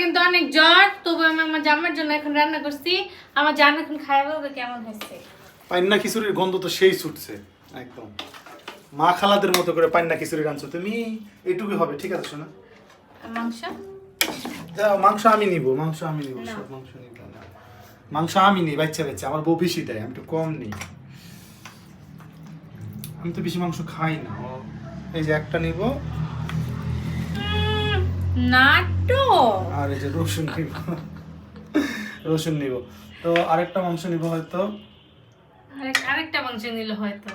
কিন্তু অনেক জ্বর তবু আমি আমার জামার জন্য এখন রান্না করছি। আমার জান এখন খাই বলবে কেমন হয়েছে? পান্না খিচুড়ির গন্ধ তো সেই ছুটছে একদম। মা খালাদের মতো করে পান্না খিচুড়ি রাঁধছো তুমি এইটুকুই হবে ঠিক আছে শোনা। মাংস? মাংস আমি নিব মাংস আমি নিব সব মাংস নিব না। মাংস আমি নিই বাচ্চা বাচ্চা আমার বউ বেশি দেয় আমি একটু কম নিই। আমি তো বেশি মাংস খাই না এই যে একটা নিব। নাটক আর এই যে রসুন নিব। রসুন নিব। তো আরেকটা মাংস নিব হয়তো। আরেকটা মাংস নিলে হয়তো।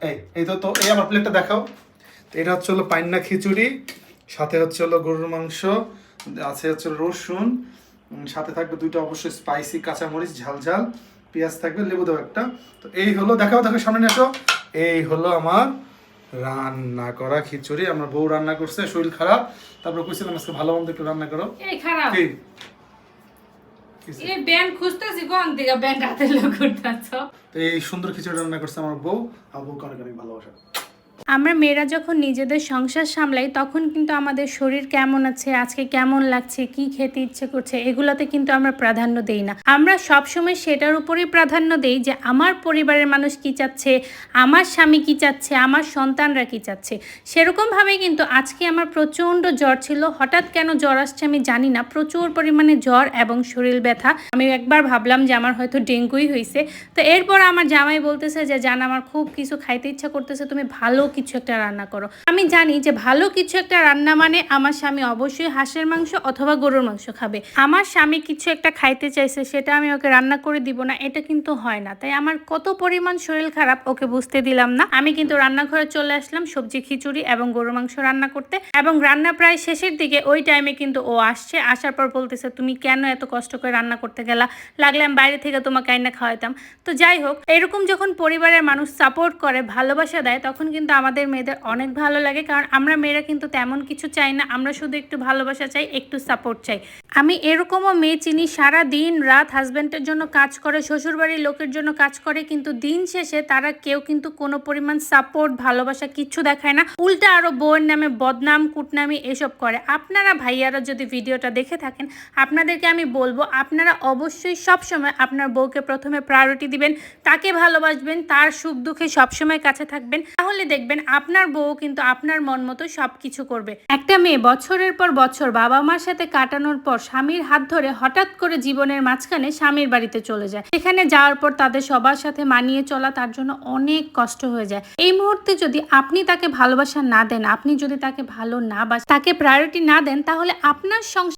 এই এই তো তো এই আমার প্লেটটা দেখাও। এটা হচ্ছে হলো পান্না খিচুড়ি সাথে হচ্ছে হলো গরুর মাংস আছে হচ্ছে রসুন সাথে থাকবে দুইটা অবশ্যই স্পাইসি কাঁচামরিচ ঝাল ঝাল পেঁয়াজ থাকবে লেবু দাও একটা। তো এই হলো দেখাও দেখো সামনে আসো এই হলো আমার রান্না করা খিচুড়ি। আমার বউ রান্না করছে শরীর খারাপ। তারপর কইছিলাম আজকে ভালো মন্দ একটু রান্না করো। এই খারাপ। কি? এই ব্যান খুঁজতেছি কোন দিকে ব্যান হাতে লোক করতেছ তো এই সুন্দর খিচুড়ি রান্না করছে আমার বউ। আর বউ অনেক ভালোবাসা? আমরা মেয়েরা যখন নিজেদের সংসার সামলাই, তখন কিন্তু আমাদের শরীর কেমন আছে, আজকে কেমন লাগছে, কি খেতে ইচ্ছে করছে, এগুলোতে কিন্তু আমরা প্রাধান্য দেই না। আমরা সবসময় সেটার উপরেই প্রাধান্য দেই যে, আমার পরিবারের মানুষ কি চাচ্ছে, আমার স্বামী কি চাচ্ছে, আমার সন্তানরা কি চাচ্ছে। সেরকমভাবে কিন্তু আজকে আমার প্রচণ্ড জ্বর ছিল, হঠাৎ কেন জ্বর আসছে আমি জানি না। প্রচুর পরিমাণে জ্বর এবং শরীর ব্যথা। আমি একবার ভাবলাম যে, আমার হয়তো ডেঙ্গুই হয়েছে তো এরপর আমার জামাই বলতেছে যে, জান, আমার খুব কিছু খাইতে ইচ্ছা করতেছে, তুমি ভালো কিছু একটা রান্না করো। আমি জানি যে ভালো কিছু একটা রান্না মানে আমার স্বামী অবশ্যই হাঁসের মাংস অথবা গরুর মাংস খাবে। আমার স্বামী কিছু একটা খাইতে চাইছে, সেটা আমি ওকে রান্না করে দিব না, এটা কিন্তু হয় না। তাই আমার কত পরিমাণ শরীর খারাপ ওকে বুঝতে দিলাম না। আমি কিন্তু রান্নাঘরে চলে আসলাম সবজি, খিচুড়ি এবং গরুর মাংস রান্না করতে এবং রান্না প্রায় শেষের দিকে ওই টাইমে কিন্তু ও আসছে। আসার পর বলতেছে, তুমি কেন এত কষ্ট করে রান্না করতে গেলা? লাগলে আমি বাইরে থেকে তোমাকে আইনা খাওয়াইতাম। তো যাই হোক, এরকম যখন পরিবারের মানুষ সাপোর্ট করে, ভালোবাসা দেয়, তখন কিন্তু আমাদের মেয়েদের অনেক ভালো লাগে, কারণ আমরা মেয়েরা কিন্তু তেমন কিছু চাই না, আমরা শুধু একটু ভালোবাসা চাই, একটু সাপোর্ট চাই। আমি এরকমও মেয়ে চিনি, সারা দিন রাত হাজব্যান্ডের জন্য কাজ করে, শ্বশুরবাড়ির লোকের জন্য কাজ করে, কিন্তু দিন শেষে তারা কেউ কিন্তু কোনো পরিমাণ সাপোর্ট ভালোবাসা কিচ্ছু দেখায় না। উল্টা আরও বউয়ের নামে বদনাম, কুটনামি এসব করে। আপনারা ভাইয়ারা যদি ভিডিওটা দেখে থাকেন, আপনাদেরকে আমি বলব, আপনারা অবশ্যই সবসময় আপনার বউকে প্রথমে প্রায়োরিটি দিবেন, তাকে ভালোবাসবেন, তার সুখ দুঃখে সবসময় কাছে থাকবেন। তাহলে দেখবেন আপনার বউ কিন্তু আপনার মন মতো সব কিছু করবে। একটা মেয়ে বছরের পর বছর বাবা মার সাথে কাটানোর পর স্বামীর হাত ধরে হঠাৎ করে জীবনের মাঝখানে স্বামীর বাড়িতে চলে যায়। সেখানে যাওয়ার পর তাদের সবার সাথে মানিয়ে চলা তার জন্য অনেক কষ্ট হয়ে যায়। এই মুহূর্তে যদি আপনি তাকে ভালোবাসা না দেন, আপনি যদি তাকে ভালো না বাস, তাকে প্রায়োরিটি না দেন, তাহলে আপনার সংসার